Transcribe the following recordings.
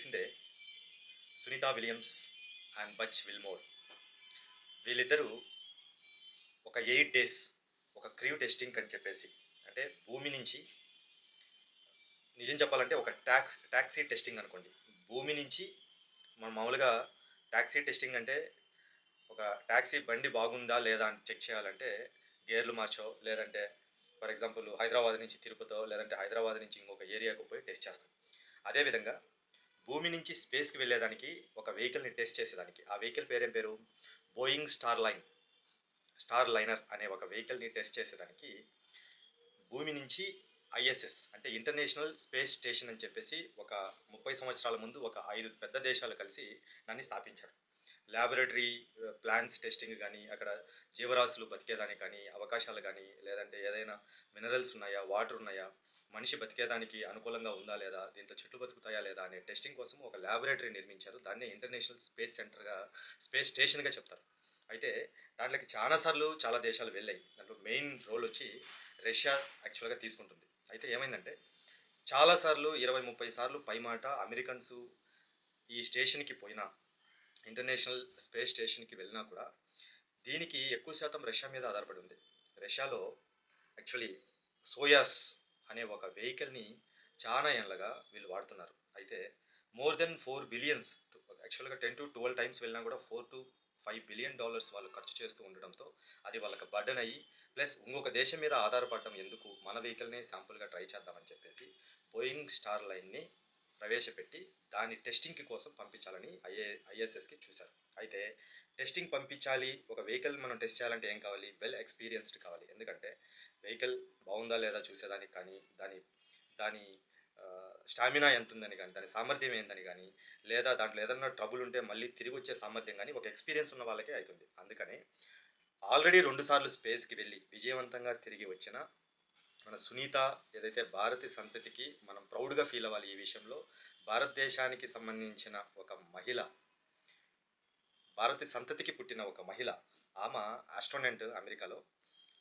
తెలిసిందే Sunita Williams and Butch Wilmore. వీళ్ళిద్దరూ ఒక ఎయిట్ డేస్ ఒక క్రీవ్ టెస్టింగ్ అని చెప్పేసి అంటే భూమి నుంచి నిజం చెప్పాలంటే ఒక ట్యాక్స్ ట్యాక్సీ టెస్టింగ్ అనుకోండి. భూమి నుంచి మనం మామూలుగా ట్యాక్సీ టెస్టింగ్ అంటే ఒక ట్యాక్సీ బండి బాగుందా లేదా అని చెక్ చేయాలంటే గేర్లు మార్చో లేదంటే ఫర్ ఎగ్జాంపుల్ హైదరాబాద్ నుంచి తిరుపతో లేదంటే హైదరాబాద్ నుంచి ఇంకొక ఏరియాకు పోయి టెస్ట్ చేస్తాం. అదేవిధంగా భూమి నుంచి స్పేస్కి వెళ్ళేదానికి ఒక వెహికల్ని టెస్ట్ చేసేదానికి. ఆ వెహికల్ పేరేం పేరు? Boeing star line. Star liner అనే ఒక వెహికల్ని టెస్ట్ చేసేదానికి భూమి నుంచి ఐఎస్ఎస్ అంటే ఇంటర్నేషనల్ స్పేస్ స్టేషన్ అని చెప్పేసి ఒక ముప్పై సంవత్సరాల ముందు ఒక ఐదు పెద్ద దేశాలు కలిసి దాన్ని స్థాపించారు. ల్యాబొరేటరీ ప్లాన్స్ టెస్టింగ్ కానీ అక్కడ జీవరాశులు బతికేదానికి కానీ అవకాశాలు కానీ లేదంటే ఏదైనా మినరల్స్ ఉన్నాయా వాటర్ ఉన్నాయా మనిషి బతికేదానికి అనుకూలంగా ఉందా లేదా దీంట్లో చెట్లు బతుకుతాయా లేదా అనే టెస్టింగ్ కోసం ఒక ల్యాబొరేటరీ నిర్మించారు. దాన్నే ఇంటర్నేషనల్ స్పేస్ సెంటర్గా స్పేస్ స్టేషన్గా చెప్తారు. అయితే దాంట్లోకి చాలాసార్లు చాలా దేశాలు వెళ్ళాయి. దాంట్లో మెయిన్ రోల్ వచ్చి రష్యా యాక్చువల్గా తీసుకుంటుంది. అయితే ఏమైందంటే చాలాసార్లు ఇరవై ముప్పై సార్లు పైమాట అమెరికన్స్ ఈ స్టేషన్కి పోయినా ఇంటర్నేషనల్ స్పేస్ స్టేషన్కి వెళ్ళినా కూడా దీనికి ఎక్కువ శాతం రష్యా మీద ఆధారపడి ఉంది. రష్యాలో యాక్చువల్లీ సోయాస్ అనే ఒక వెహికల్ని చాలా ఏళ్ళగా వీళ్ళు వాడుతున్నారు. అయితే మోర్ దెన్ ఫోర్ బిలియన్స్ యాక్చువల్గా టెన్ టు ట్వెల్వ్ టైమ్స్ వెళ్ళినా కూడా four to five billion dollars వాళ్ళు ఖర్చు చేస్తూ ఉండడంతో అది వాళ్ళకి బర్డన్ అయ్యి ప్లస్ ఇంకొక దేశం మీద ఆధారపడడం ఎందుకు మన వెహికల్ని శాంపుల్గా ట్రై చేద్దామని చెప్పేసి బోయింగ్ స్టార్ లైన్ని ప్రవేశపెట్టి దాని టెస్టింగ్కి కోసం పంపించాలని ఐఏ ఐఎస్ఎస్కి చూశారు. అయితే టెస్టింగ్ పంపించాలి ఒక వెహికల్ మనం టెస్ట్ చేయాలంటే ఏం కావాలి? వెల్ ఎక్స్పీరియన్స్డ్ కావాలి. ఎందుకంటే వెహికల్ బాగుందా లేదా చూసేదానికి కానీ దాని దాని స్టామినా ఎంత ఉందని కానీ దాని సామర్థ్యం ఏందని కానీ లేదా దాంట్లో ఏదైనా ట్రబుల్ ఉంటే మళ్ళీ తిరిగి వచ్చే సామర్థ్యం కానీ ఒక ఎక్స్పీరియన్స్ ఉన్న వాళ్ళకే అవుతుంది అందుకని ఆల్రెడీ రెండుసార్లు స్పేస్కి వెళ్ళి విజయవంతంగా తిరిగి వచ్చిన మన సునీత ఏదైతే భారతి సంతతికి మనం ప్రౌడ్గా ఫీల్ అవ్వాలి ఈ విషయంలో భారతదేశానికి సంబంధించిన ఒక మహిళ భారతి సంతతికి పుట్టిన ఒక మహిళ ఆమె ఆస్ట్రోనెంట్ అమెరికాలో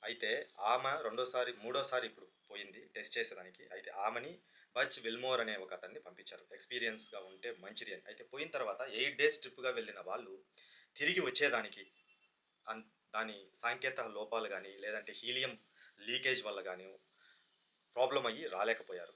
అయితే ఆమె రెండోసారి మూడోసారి ఇప్పుడు పోయింది టెస్ట్ చేసేదానికి. అయితే ఆమెని బచ్ విల్మోర్ అనే ఒక అతన్ని పంపించారు. ఎక్స్పీరియన్స్గా ఉంటే మంచిది అని. అయితే పోయిన తర్వాత ఎయిట్ డేస్ ట్రిప్గా వెళ్ళిన వాళ్ళు తిరిగి వచ్చేదానికి అన్ దాని సాంకేతిక లోపాలు కానీ లేదంటే హీలియం లీకేజ్ వల్ల కానీ ప్రాబ్లం అయ్యి రాలేకపోయారు.